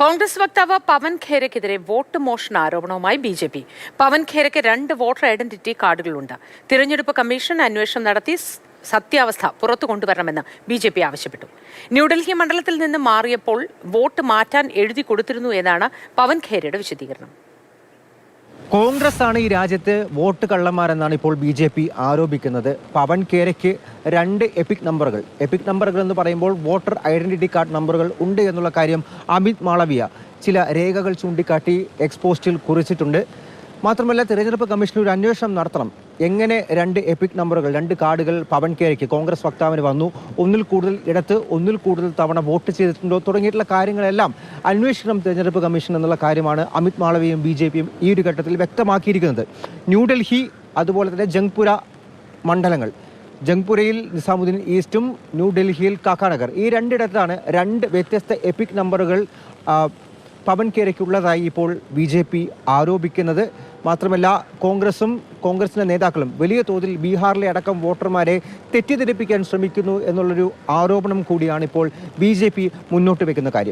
കോൺഗ്രസ് വക്താവ് പവൻ ഖേരയ്ക്കെതിരെ വോട്ട് മോഷണ ആരോപണവുമായി ബി ജെ പി. പവൻ ഖേരയ്ക്ക് രണ്ട് വോട്ടർ ഐഡന്റിറ്റി കാർഡുകളുണ്ട്. തിരഞ്ഞെടുപ്പ് കമ്മീഷൻ അന്വേഷണം നടത്തി സത്യാവസ്ഥ പുറത്തു കൊണ്ടുവരണമെന്ന് ബി ജെ പി ആവശ്യപ്പെട്ടു. ന്യൂഡൽഹി മണ്ഡലത്തിൽ നിന്ന് മാറിയപ്പോൾ വോട്ട് മാറ്റാൻ എഴുതി കൊടുത്തിരുന്നു എന്നാണ് പവൻ ഖേരയുടെ വിശദീകരണം. കോൺഗ്രസ് ആണ് ഈ രാജ്യത്ത് വോട്ട് കള്ളന്മാരെന്നാണ് ഇപ്പോൾ ബി ജെ പി ആരോപിക്കുന്നത്. പവൻ കേരയ്ക്ക് രണ്ട് എപ്പിക് നമ്പറുകൾ. എപ്പിക് നമ്പറുകൾ എന്ന് പറയുമ്പോൾ വോട്ടർ ഐഡന്റിറ്റി കാർഡ് നമ്പറുകൾ ഉണ്ട് എന്നുള്ള കാര്യം അമിത് മാളവിയ ചില രേഖകൾ ചൂണ്ടിക്കാട്ടി എക്സ്പോസ്റ്റിൽ കുറിച്ചിട്ടുണ്ട്. മാത്രമല്ല തിരഞ്ഞെടുപ്പ് കമ്മീഷൻ ഒരു അന്വേഷണം നടത്തണം. എങ്ങനെ രണ്ട് എപ്പിക് നമ്പറുകൾ രണ്ട് കാർഡുകൾ പവൻ കേരയ്ക്ക് കോൺഗ്രസ് വക്താവിന് വന്നു ഒന്നിൽ കൂടുതൽ ഇടത്ത് ഒന്നിൽ കൂടുതൽ തവണ വോട്ട് ചെയ്തിട്ടുണ്ടോ തുടങ്ങിയിട്ടുള്ള കാര്യങ്ങളെല്ലാം അന്വേഷിക്കണം തിരഞ്ഞെടുപ്പ് കമ്മീഷൻ എന്നുള്ള കാര്യമാണ് അമിത് മാളവിയും ബി ജെ പിയും ഈ ഒരു ഘട്ടത്തിൽ വ്യക്തമാക്കിയിരിക്കുന്നത്. ന്യൂഡൽഹി അതുപോലെ തന്നെ ജംഗ്പുര മണ്ഡലങ്ങൾ. ജംഗ്പുരയിൽ നിസാമുദ്ദീൻ ഈസ്റ്റും ന്യൂഡൽഹിയിൽ കാക്കാനഗർ. ഈ രണ്ടിടത്താണ് രണ്ട് വ്യത്യസ്ത എപ്പിക് നമ്പറുകൾ പവൻ കേരയ്ക്കുള്ളതായി ഇപ്പോൾ ബി ജെ പി ആരോപിക്കുന്നത്. മാത്രമല്ല കോൺഗ്രസും കോൺഗ്രസിന്റെ നേതാക്കളും വലിയ തോതിൽ ബീഹാറിലെ അടക്കം വോട്ടർമാരെ തെറ്റിദ്ധരിപ്പിക്കാൻ ശ്രമിക്കുന്നു എന്നുള്ളൊരു ആരോപണം കൂടിയാണ് ഇപ്പോൾ ബി മുന്നോട്ട് വയ്ക്കുന്ന കാര്യം.